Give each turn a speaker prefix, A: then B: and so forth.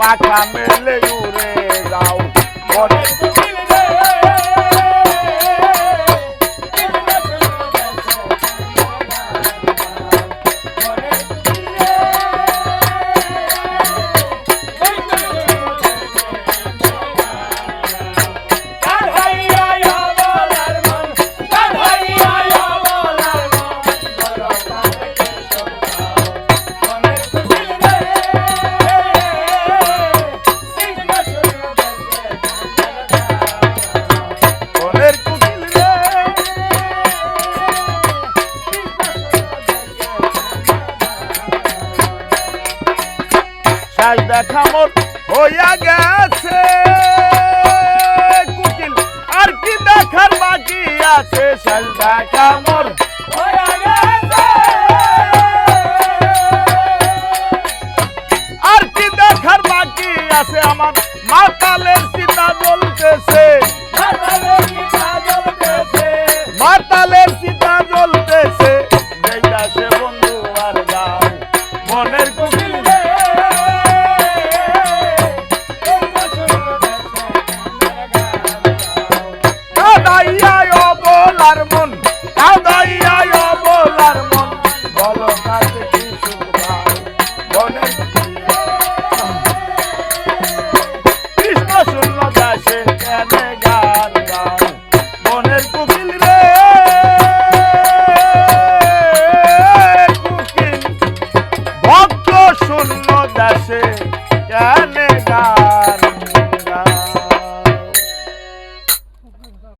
A: পাখা মেলে উড়ে যাও মনের মনের সাজ দেখা মোর হইয়া গেছে। কুকিল, আর কি দেখার বাকি আছে? সাজ দেখা মোর আর কি দেখার আমার মাতালের সীতা জ্বলতেছে। মাতালের সীতা জ্বলতেছে। যেইটা সে বন্ধু আর গাও মনের কেন গান